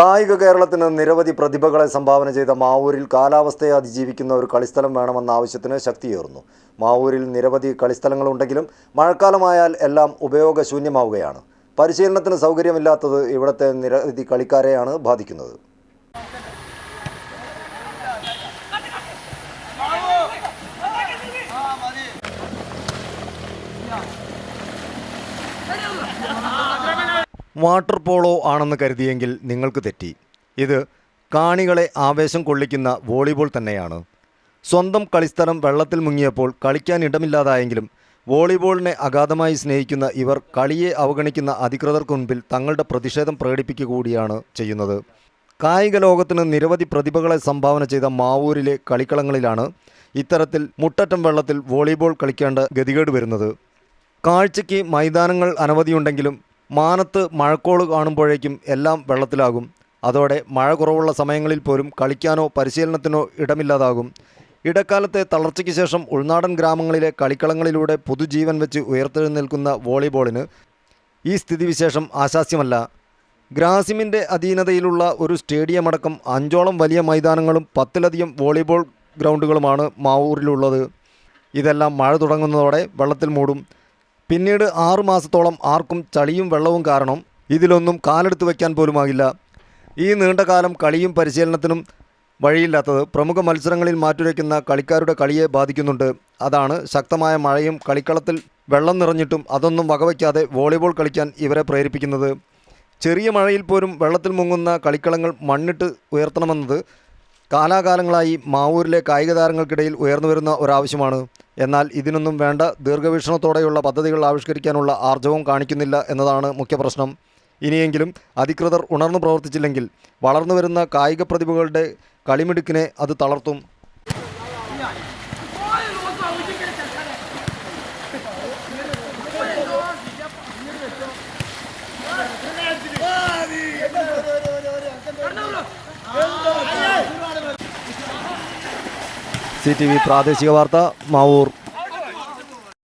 കായിക കേരളത്തിന് നിരവധി പ്രതിഭകളെ സംഭാവന ചെയ്ത മാവൂരിൽ കാലാവസ്ഥയെ അതിജീവിക്കുന്ന ഒരു കളിസ്ഥലം വേണമെന്ന ആവശ്യത്തിന് ശക്തിയേറുന്നു. മാവൂരിൽ നിരവധി കളിസ്ഥലങ്ങളുണ്ടെങ്കിലും മഴക്കാലമായാൽ എല്ലാം ഉപയോഗശൂന്യമാവുകയാണ്. പരിശീലനത്തിന് സൗകര്യമില്ലാത്തത് ഇവിടുത്തെ നിരവധി കളിക്കാരെയാണ് ബാധിക്കുന്നത്. വാട്ടർ പോളോ ആണെന്ന് കരുതിയെങ്കിൽ നിങ്ങൾക്ക് തെറ്റി. ഇത് കാണികളെ ആവേശം കൊള്ളിക്കുന്ന വോളിബോൾ തന്നെയാണ്. സ്വന്തം കളിസ്ഥലം വെള്ളത്തിൽ മുങ്ങിയപ്പോൾ കളിക്കാൻ ഇടമില്ലാതായെങ്കിലും വോളിബോളിനെ അഗാധമായി സ്നേഹിക്കുന്ന ഇവർ കളിയെ അവഗണിക്കുന്ന അധികൃതർക്ക് മുൻപിൽ തങ്ങളുടെ പ്രതിഷേധം പ്രകടിപ്പിക്കുക കൂടിയാണ് ചെയ്യുന്നത്. കായിക ലോകത്തിന് നിരവധി പ്രതിഭകളെ സംഭാവന ചെയ്ത മാവൂരിലെ കളിക്കളങ്ങളിലാണ് ഇത്തരത്തിൽ മുട്ടറ്റം വെള്ളത്തിൽ വോളിബോൾ കളിക്കേണ്ട ഗതികേട് വരുന്നത്. കാഴ്ചയ്ക്ക് മൈതാനങ്ങൾ അനവധിയുണ്ടെങ്കിലും മാനത്ത് മഴക്കോൾ കാണുമ്പോഴേക്കും എല്ലാം വെള്ളത്തിലാകും. അതോടെ മഴ കുറവുള്ള സമയങ്ങളിൽ പോലും കളിക്കാനോ പരിശീലനത്തിനോ ഇടമില്ലാതാകും. ഇടക്കാലത്തെ തളർച്ചയ്ക്ക് ശേഷം ഉൾനാടൻ ഗ്രാമങ്ങളിലെ കളിക്കളങ്ങളിലൂടെ പുതുജീവൻ വെച്ച് ഉയർത്തെഴുന്നേൽക്കുന്ന വോളിബോളിന് ഈ സ്ഥിതിവിശേഷം ആശാസ്യമല്ല. ഗ്രാസിമിന്റെ അധീനതയിലുള്ള ഒരു സ്റ്റേഡിയം അടക്കം അഞ്ചോളം വലിയ മൈതാനങ്ങളും പത്തിലധികം വോളിബോൾ ഗ്രൗണ്ടുകളുമാണ് മാവൂരിലുള്ളത്. ഇതെല്ലാം മഴ തുടങ്ങുന്നതോടെ വെള്ളത്തിൽ മൂടും. പിന്നീട് ആറു മാസത്തോളം ആർക്കും ചളിയും വെള്ളവും കാരണം ഇതിലൊന്നും കാലെടുത്ത് വയ്ക്കാൻ പോലുമാകില്ല. ഈ നീണ്ടകാലം കളിയും പരിശീലനത്തിനും വഴിയില്ലാത്തത് പ്രമുഖ മത്സരങ്ങളിൽ മാറ്റുരയ്ക്കുന്ന കളിക്കാരുടെ കളിയെ ബാധിക്കുന്നുണ്ട്. അതാണ് ശക്തമായ മഴയും കളിക്കളത്തിൽ വെള്ളം നിറഞ്ഞിട്ടും അതൊന്നും വകവയ്ക്കാതെ വോളിബോൾ കളിക്കാൻ ഇവരെ പ്രേരിപ്പിക്കുന്നത്. ചെറിയ മഴയിൽ പോലും വെള്ളത്തിൽ മുങ്ങുന്ന കളിക്കളങ്ങൾ മണ്ണിട്ട് ഉയർത്തണമെന്നത് കാലാകാലങ്ങളായി മാവൂരിലെ കായിക താരങ്ങൾക്കിടയിൽ ഉയർന്നു വരുന്ന ഒരാവശ്യമാണ്. എന്നാൽ ഇതിനൊന്നും വേണ്ട ദീർഘവീക്ഷണത്തോടെയുള്ള പദ്ധതികൾ ആവിഷ്കരിക്കാനുള്ള ആർജവം കാണിക്കുന്നില്ല എന്നതാണ് മുഖ്യ പ്രശ്നം. ഇനിയെങ്കിലും അധികൃതർ ഉണർന്നു പ്രവർത്തിച്ചില്ലെങ്കിൽ വളർന്നുവരുന്ന കായിക പ്രതിഭകളുടെ കളിമിടുക്കിനെ അത് തളർത്തും. సిటీవీ ప్రాదేశిక వార్త మా ఊరు